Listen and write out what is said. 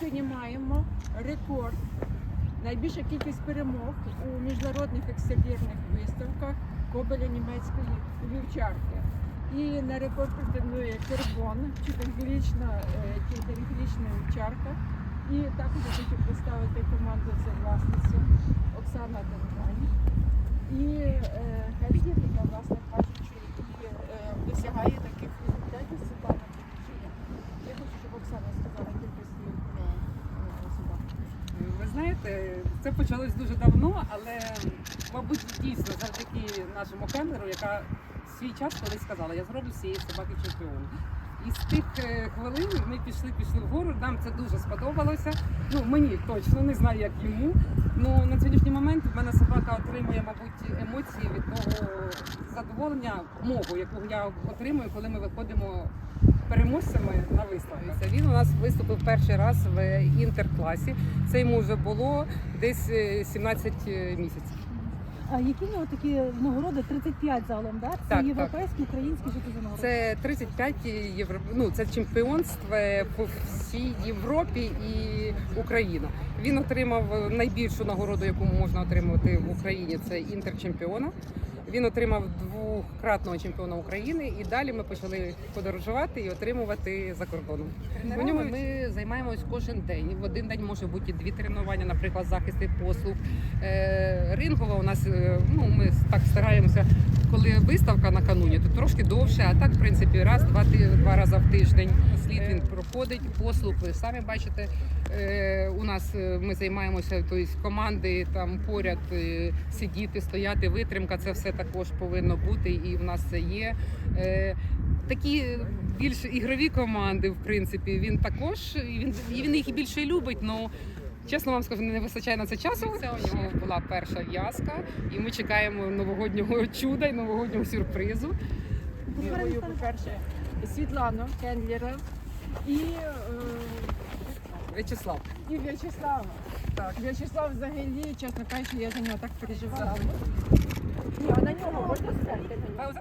сьогодні маємо рекорд. Найбільша кількість перемог у міжнародних екстер'єрних виставках Кобеля німецької вівчарки. І на рекорд претендує Кербон, чотирирічна е, вівчарка. І також я хочу представити команду це власниця Оксана Дендрань. І е, яка власне кажучи, і е, досягає таких результатів Світлана Киричія. Я хочу, щоб Оксана сказала кілька слів знаєте, це почалось дуже давно, але мабуть дійсно завдяки нашому кемеру, яка свій час колись сказала, я зроблю з цієї собаки чемпіон. І з тих е, хвилин ми пішли, пішли вгору. Нам це дуже сподобалося. Ну мені точно не знаю, як йому. Ну на сьогоднішній момент в мене собака отримує, мабуть, емоції від того задоволення мову, яку я отримую, коли ми виходимо переможцями на виставку. Він у нас виступив перший раз в інтеркласі. Це йому вже було десь е, 17 місяців. А які у нього такі нагороди? 35 загалом, да? Це Так, так. європейські, українські це за нагороди? Це 35 євро... ну, це чемпіонство по всій Європі і Україна. Він отримав найбільшу нагороду, яку можна отримати в Україні. Це інтерчемпіона. Він отримав двократного чемпіона України, і далі ми почали подорожувати і отримувати за кордоном. У ньому ми займаємось кожен день. В один день може бути дві тренування, наприклад, захист від послуг. Е, Рингова у нас е, ну ми так стараємося, коли виставка накануні, то трошки довше. А так, в принципі, раз, два два рази в тиждень. Слід він проходить. Послуг ви самі бачите. Е, У нас ми займаємося, тобто команди там поряд сидіти, стояти, витримка. Це все також повинно бути, і в нас це є. Е, Такі більш ігрові команди, в принципі, він також він, він їх і більше любить. Ну чесно вам скажу, не вистачає на це часу. Це у нього була перша в'язка, і ми чекаємо новогоднього чуда і новогоднього сюрпризу. Мовою, по-перше, Світлану Кендлера і, е, В'ячеслав. І В'ячеслав. Так. В'ячеслав взагалі, чесно кажучи, я за нього так переживала. Ні, а на нього можна сказати?